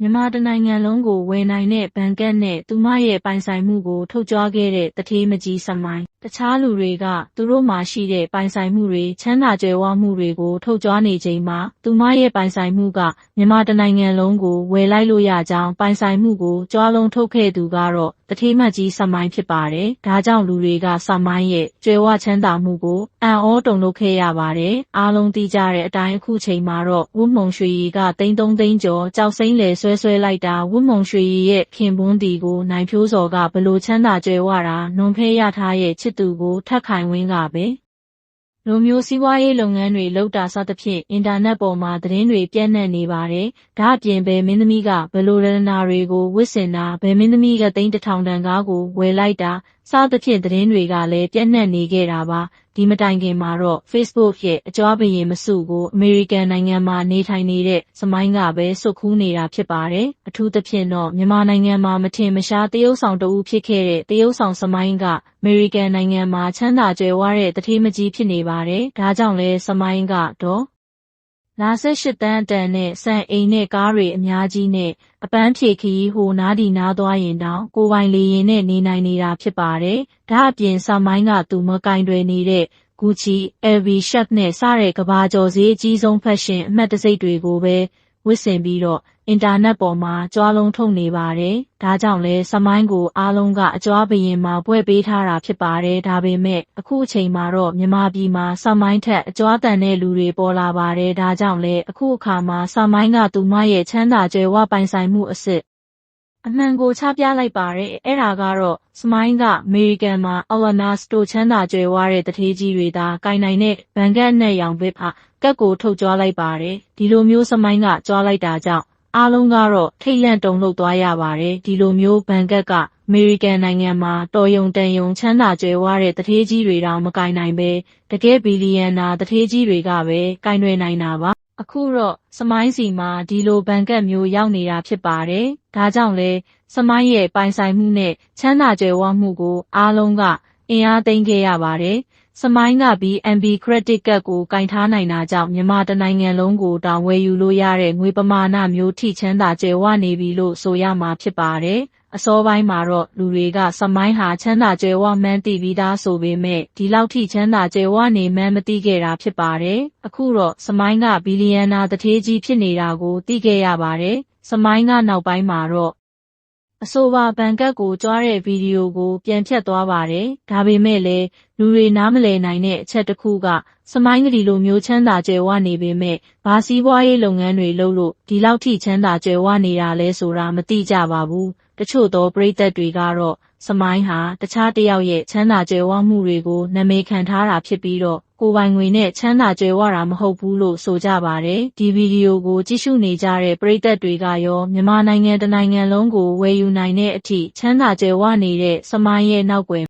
မြန်မာတစ်နိုင်ငံလုံးကိုဝယ်နိုင်တဲ့ဘဏ်ကတ်နဲ့သူမရဲ့ပိုင်ဆိုင်မှုကို ထုတ်ကြွခဲ့တဲ့သူဌေးမကြီးစမိုင်းတခြားလူတွေကသူတို့မှာရှိတဲ့ပိုင်ဆိုင်မှုတွေချမ်းသာကြွယ်ဝမှုတွေကို ထုတ်ကြွနေချိန်မှာသူမရဲ့ပိုင်ဆိုင်မှုကမြန်မာတစ်နိုင်ငံလုံးကိုဝယ်လိုက်လို့ရကြောင်းပိုင်ဆိုင်မှုကိုကြွားလုံးထုတ်ခဲ့သူကတော့သူဌေးမကြီးစမိုင်းဖြစ်ပါတယ်။ဒါကြောင့်လူတွေကစမိုင်းရဲ့ကြွယ်ဝချမ်းသာမှုကိုအံ့ဩတုန်လှုပ်ခဲ့ရပါတယ်။အားလုံးသိကြတဲ့အတိုင်းအခုချိန်မှာတော့ဝတ်မုံရွှေရီကသိန်းသုံးသိန်းကျော်ကြောက်စိမ့်လေဆွဲဆွဲလိုက်တာဝတ်မုံရွှေရီရဲ့ခင်ပွန်းတီကိုနိုင်ဖြိုးစော်ကဘလို့ချမ်းသာကြွယ်ဝတာနွန်ဖဲရထားရဲ့ချစ်သူကိုထက်ခိုင်ဝင်းကပဲ လိုမျိုးစီးပွားရေးလုပ်ငန်းတွေလုပ်တာစသဖြင့်အင်တာနက်ပေါ်မှာသတင်းတွေပြန့်နှံ့နေပါတယ်။ဒါအပြင်ဘယ်မင်းသမီးကဘလို့ရတနာတွေကိုဝစ်စင်တာဘယ်မင်းသမီးကသိန်းတစ်ထောင်တန်ကားကိုဝယ်လိုက်တာစသဖြင့်သတင်းတွေကလည်းပြန့်နှံ့နေခဲ့တာပါ ဒီမတိုင်ခင်မှာတော့ Facebook ရဲ့အကြွားဘရင်မစုကိုအမေရိကန်နိုင်ငံမှာနေထိုင်နေတဲ့စမိုင်းကပဲစွတ်ခူးနေတာဖြစ်ပါတယ်အထူးသဖြင့်တော့မြန်မာနိုင်ငံမှာမထင်မရှားတရုတ်ဆောင်တဦးဖြစ်ခဲ့တဲ့တရုတ်ဆောင်စမိုင်းကအမေရိကန်နိုင်ငံမှာချမ်းသာကြွယ်ဝတဲ့တထေးမကြီးဖြစ်နေပါတယ်ဒါကြောင့်လဲစမိုင်းကတော့ လာဆက်၈တန်းအတန်နဲ့စံအိမ်နဲ့ကားတွေအများကြီးနဲ့အပန်းဖြေခရီးဟိုနားဒီနားသွားရင်တောင်ကိုပိုင်လေရင်နဲ့နေနိုင်နေတာဖြစ်ပါတယ်။ဒါအပြင်ဆာမိုင်းကသူမကင်တွယ်နေတဲ့ Gucci, LV, Shark နဲ့စတဲ့ကဘာကျော်ဈေးအကြီးဆုံးဖက်ရှင်အမှတ်တံဆိပ်တွေကိုပဲဝတ်ဆင်ပြီးတော့ အင်တာနက်ပေါ်မှာကြွားလုံးထုတ်နေပါတယ်။ဒါကြောင့်လဲစမိုင်းကိုအားလုံးကအကြွားဘရင်မှာပွဲပေးထားတာဖြစ်ပါတယ်။ဒါပေမဲ့အခုအချိန်မှာတော့မြန်မာပြည်မှာစမိုင်းထက်အကြွားတန်တဲ့လူတွေပေါ်လာပါတယ်။ဒါကြောင့်လဲအခုအခါမှာစမိုင်းကသူမရဲ့ချမ်းသာကြွယ်ဝပိုင်ဆိုင်မှုအစစ်အမှန်ကိုချပြလိုက်ပါတယ်။အဲ့ဒါကတော့စမိုင်းကအမေရိကန်မှာအော်လနာစတိုချမ်းသာကြွယ်ဝတဲ့တထေးကြီးတွေသာကင်နိုင်တဲ့ဘန်ကတ်နဲ့ရောင်ဘစ်ဖာကတ်ကိုထုတ်ကြွားလိုက်ပါတယ်။ဒီလိုမျိုးစမိုင်းကကြွားလိုက်တာကြောင့် အားလုံးကတော့ထိတ်လန့်တုန်လှုပ်သွားရပါတယ်။ဒီလိုမျိုးဘန်ကတ်ကအမေရိကန်နိုင်ငံမှာတော်ယုံတန်ယုံချမ်းသာကြွယ်ဝတဲ့တထေးကြီးတွေတောင်မကင်နိုင်ပဲတကယ်ဘီလီယံနာတထေးကြီးတွေကပဲကင်တွယ်နိုင်တာပါ။အခုတော့စမိုင်းစီမှာဒီလိုဘန်ကတ်မျိုးရောက်နေတာဖြစ်ပါတယ်။ဒါကြောင့်လဲစမိုင်းရဲ့ပိုင်ဆိုင်မှုနဲ့ချမ်းသာကြွယ်ဝမှုကိုအားလုံးကအင်အားသိမ်းခဲ့ရပါတယ်။ စမိုင်းက BNB Credit Card ကိုကင်ထားနိုင်တာကြောင့်မြန်မာတနိုင်ငံလုံးကိုတောင်ဝယ်ယူလို့ရတဲ့ငွေပမာဏမျိုးထိချမ်းသာကြွယ်ဝနေပြီလို့ဆိုရမှာဖြစ်ပါတယ်။အစောပိုင်းမှာတော့လူတွေကစမိုင်းဟာချမ်းသာကြွယ်ဝမှန်းသိပြီးသားဆိုပေမဲ့ဒီလောက်ထိချမ်းသာကြွယ်ဝနေမှန်းမသိခဲ့တာဖြစ်ပါတယ်။အခုတော့စမိုင်းကဘီလီယံနာတထေးကြီးဖြစ်နေတာကိုသိခဲ့ရပါတယ်။စမိုင်းကနောက်ပိုင်းမှာတော့အဆိုပါဘန်ကတ်ကိုကြွားတဲ့ဗီဒီယိုကိုပြန်ဖြတ်သွားပါတယ်။ဒါပေမဲ့လည်း လူတွေနားမလည်နိုင်တဲ့အချက်တစ်ခုက စမိုင်းကလေးလိုမျိုးချမ်းသာကြွယ်ဝနေပေမဲ့ဘာစီးပွားရေးလုပ်ငန်းတွေလုပ်လို့ဒီလောက်ထိချမ်းသာကြွယ်ဝနေတာလဲဆိုတာမသိကြပါဘူး။တချို့သောပရိသတ်တွေကတော့စမိုင်းဟာတခြားတစ်ယောက်ရဲ့ချမ်းသာကြွယ်ဝမှုတွေကိုနာမည်ခံထားတာဖြစ်ပြီးတော့ကိုပိုင်ငွေနဲ့ချမ်းသာကြွယ်ဝတာမဟုတ်ဘူးလို့ဆိုကြပါတယ်။ဒီဗီဒီယိုကိုကြည့်ရှုနေကြတဲ့ပရိသတ်တွေကရောမြန်မာနိုင်ငံတစ်နိုင်ငံလုံးကိုဝယ်ယူနိုင်တဲ့အထိချမ်းသာကြွယ်ဝနေတဲ့စမိုင်းရဲ့နောက်ွယ်